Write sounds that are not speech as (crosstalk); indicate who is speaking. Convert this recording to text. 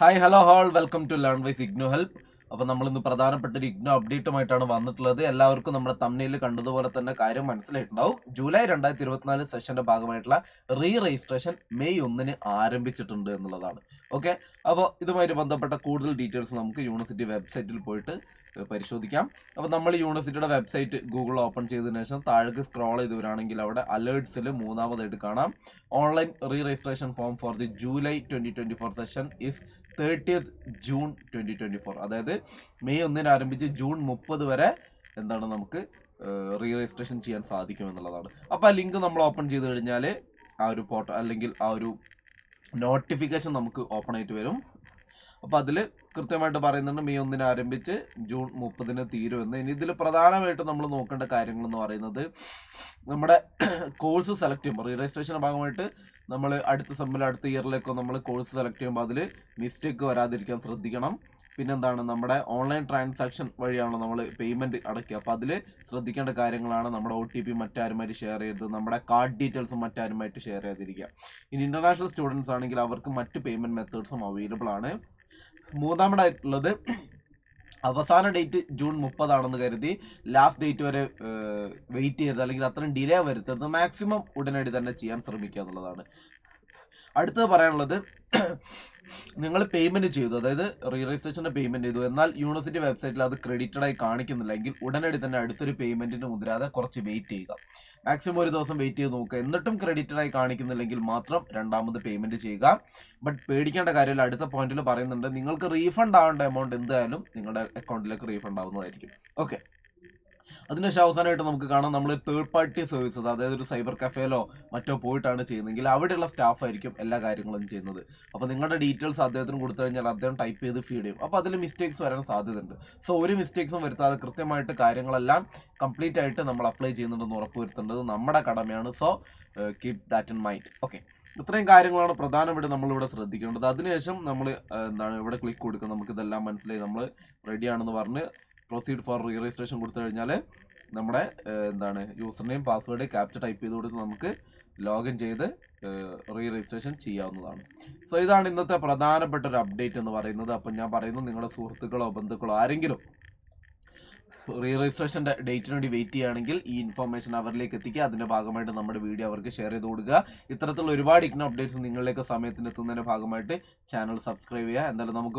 Speaker 1: Hi hello all welcome to learn wise IGNOU help അപ്പൊ നമ്മൾ ഇന്ന് പ്രധാനപ്പെട്ട ഒരു ഇഗ്നോ അപ്ഡേറ്റുമായിട്ടാണ് വന്നിട്ടുള്ളത്. എല്ലാവർക്കും നമ്മുടെ തമ്മിൽ കണ്ടതുപോലെ തന്നെ കാര്യം മനസ്സിലായിട്ടുണ്ടാവും. ജൂലൈ രണ്ടായിരത്തി ഇരുപത്തിനാല് സെഷന്റെ ഭാഗമായിട്ടുള്ള റീ രജിസ്ട്രേഷൻ മെയ് ഒന്നിന് ആരംഭിച്ചിട്ടുണ്ട് എന്നുള്ളതാണ്. ഓക്കെ അപ്പോൾ ഇതുമായിട്ട് ബന്ധപ്പെട്ട കൂടുതൽ ഡീറ്റെയിൽസ് നമുക്ക് യൂണിവേഴ്സിറ്റി വെബ്സൈറ്റിൽ പോയിട്ട് പരിശോധിക്കാം. അപ്പോൾ നമ്മൾ യൂണിവേഴ്സിറ്റിയുടെ വെബ്സൈറ്റ് ഗൂഗിൾ ഓപ്പൺ ചെയ്തതിനു ശേഷം താഴേക്ക് സ്ക്രോൾ ചെയ്ത് വരാണെങ്കിൽ അവിടെ അലേർട്സിൽ മൂന്നാമതായിട്ട് കാണാം. Online re registration form for the July twenty twenty four session is thirtieth June twenty twenty four. അതായത് മെയ് ഒന്നിന് ആരംഭിച്ച് ജൂൺ മുപ്പത് വരെ എന്താണ് നമുക്ക് റീ രജിസ്ട്രേഷൻ ചെയ്യാൻ സാധിക്കും എന്നുള്ളതാണ്. അപ്പോൾ ആ ലിങ്ക് നമ്മൾ ഓപ്പൺ ചെയ്ത് കഴിഞ്ഞാൽ ആ ഒരു പോർട്ടൽ അല്ലെങ്കിൽ ആ ഒരു നോട്ടിഫിക്കേഷൻ നമുക്ക് ഓപ്പൺ ആയിട്ട് വരും. അപ്പോൾ അതിൽ കൃത്യമായിട്ട് പറയുന്നുണ്ട് മെയ് ഒന്നിന് ആരംഭിച്ച് ജൂൺ മുപ്പതിന് തീരുമെന്ന് ഇനി ഇതിൽ പ്രധാനമായിട്ട് നമ്മൾ നോക്കേണ്ട കാര്യങ്ങൾ എന്ന് പറയുന്നത് നമ്മുടെ കോഴ്സ് സെലക്ട് ചെയ്യുമ്പോൾ റീ രജിസ്ട്രേഷന്റെ ഭാഗമായിട്ട് നമ്മൾ അടുത്ത സെമ്മിൽ അടുത്ത ഇയറിലേക്കോ നമ്മൾ കോഴ്സ് സെലക്ട് ചെയ്യുമ്പോൾ അതിൽ മിസ്റ്റേക്ക് വരാതിരിക്കാൻ ശ്രദ്ധിക്കണം. പിന്നെന്താണ് നമ്മുടെ ഓൺലൈൻ ട്രാൻസാക്ഷൻ വഴിയാണ് നമ്മൾ പേയ്മെന്റ് അടയ്ക്കുക. അപ്പോൾ അതിൽ ശ്രദ്ധിക്കേണ്ട കാര്യങ്ങളാണ് നമ്മുടെ ഒ ടി പി മറ്റാരുമായിട്ട് ഷെയർ ചെയ്ത് നമ്മുടെ കാർഡ് ഡീറ്റെയിൽസും മറ്റാരുമായിട്ട് ഷെയർ ചെയ്തിരിക്കുക ഇനി ഇന്റർനാഷണൽ സ്റ്റുഡൻസ് ആണെങ്കിൽ അവർക്ക് മറ്റ് പേയ്മെന്റ് മെത്തേഡ്സും അവൈലബിൾ ആണ്. മൂന്നാമതായിട്ടുള്ളത് അവസാന ഡേറ്റ് ജൂൺ മുപ്പതാണെന്ന് കരുതി ലാസ്റ്റ് ഡേറ്റ് വരെ വെയിറ്റ് ചെയ്യരുത്. അല്ലെങ്കിൽ അത്രയും ഡിലേ വരുത്തരുത്. മാക്സിമം ഉടനടി തന്നെ ചെയ്യാൻ ശ്രമിക്കുക എന്നുള്ളതാണ്. അടുത്തത് പറയാനുള്ളത് (clears throat) നിങ്ങൾ പേയ്മെന്റ് ചെയ്തു. അതായത് റീ രജിസ്ട്രേഷന്റെ പേയ്മെന്റ് ചെയ്തു. എന്നാൽ യൂണിവേഴ്സിറ്റി വെബ്സൈറ്റിൽ അത് ക്രെഡിറ്റഡ് ആയി കാണിക്കുന്നില്ലെങ്കിൽ ഉടനടി തന്നെ അടുത്തൊരു പേയ്മെന്റിന് മുതിരാതെ കുറച്ച് വെയിറ്റ് ചെയ്യുക. മാക്സിമം ഒരു ദിവസം വെയിറ്റ് ചെയ്ത് നോക്കുക. എന്നിട്ടും ക്രെഡിറ്റഡ് ആയി കാണിക്കുന്നില്ലെങ്കിൽ മാത്രം രണ്ടാമത് പേയ്മെന്റ് ചെയ്യുക. ബട്ട് പേടിക്കേണ്ട കാര്യമില്ല. അടുത്ത പോയിന്റിൽ പറയുന്നുണ്ട്. നിങ്ങൾക്ക് റീഫണ്ട് ആവേണ്ട എമൗണ്ട് എന്തായാലും നിങ്ങളുടെ അക്കൗണ്ടിലേക്ക് റീഫണ്ട് ആവുന്നതായിരിക്കും. ഓക്കെ അതിനുശേഷം അവസാനമായിട്ട് നമുക്ക് കാണാം നമ്മൾ തേർഡ് പാർട്ടി സർവീസസ് അതായത് ഒരു സൈബർ കഫേലോ മറ്റോ പോയിട്ടാണ് ചെയ്യുന്നതെങ്കിൽ അവിടെയുള്ള സ്റ്റാഫ് ആയിരിക്കും എല്ലാ കാര്യങ്ങളും ചെയ്യുന്നത്. അപ്പോൾ നിങ്ങളുടെ ഡീറ്റെയിൽസ് അദ്ദേഹത്തിന് കൊടുത്തു കഴിഞ്ഞാൽ അദ്ദേഹം ടൈപ്പ് ചെയ്ത് ഫീഡ് ചെയ്യും. അപ്പോൾ അതിൽ മിസ്റ്റേക്സ് വരാൻ സാധ്യതയുണ്ട്. സോ ഒരു മിസ്റ്റേക്സും വരുത്താതെ കൃത്യമായിട്ട് കാര്യങ്ങളെല്ലാം കംപ്ലീറ്റ് ആയിട്ട് നമ്മൾ അപ്ലൈ ചെയ്യുന്നുണ്ടെന്ന് ഉറപ്പുവരുത്തേണ്ടത് നമ്മുടെ കടമയാണ്. So keep that in mind okay ഇത്രയും കാര്യങ്ങളാണ് പ്രധാനമായിട്ട് നമ്മളിവിടെ ശ്രദ്ധിക്കേണ്ടത്. അതിനുശേഷം നമ്മൾ എന്താണ് ഇവിടെ ക്ലിക്ക് കൊടുക്കുക നമുക്കിതെല്ലാം മനസ്സിലായി. നമ്മൾ റെഡിയാണെന്ന് പറഞ്ഞ് പ്രൊസീഡ് ഫോർ റീ രജിസ്ട്രേഷൻ കൊടുത്തു കഴിഞ്ഞാൽ നമ്മുടെ എന്താണ് user name password captcha type ചെയ്ത് കൊടുത്ത് നമുക്ക് ലോഗിൻ ചെയ്ത് റീ രജിസ്ട്രേഷൻ ചെയ്യാവുന്നതാണ്. സോ ഇതാണ് ഇന്നത്തെ പ്രധാനപ്പെട്ട ഒരു അപ്ഡേറ്റ് എന്ന് പറയുന്നത്. അപ്പം ഞാൻ പറയുന്നു നിങ്ങളുടെ സുഹൃത്തുക്കളോ ബന്ധുക്കളോ ആരെങ്കിലും റീ രജിസ്ട്രേഷന്റെ ഡേറ്റിന് വേണ്ടി വെയിറ്റ് ചെയ്യുകയാണെങ്കിൽ ഈ ഇൻഫർമേഷൻ അവരിലേക്ക് എത്തിക്കുക. അതിന്റെ ഭാഗമായിട്ട് നമ്മുടെ വീഡിയോ അവർക്ക് ഷെയർ ചെയ്ത് കൊടുക്കുക. ഇത്തരത്തിലുള്ള ഒരുപാട് ഇഗ്നോ അപ്ഡേറ്റ്സ് നിങ്ങളിലേക്ക് സമയത്തിന് എത്തുന്നതിന്റെ ഭാഗമായിട്ട് ചാനൽ സബ്സ്ക്രൈബ് ചെയ്യുക. എന്തായാലും നമുക്ക്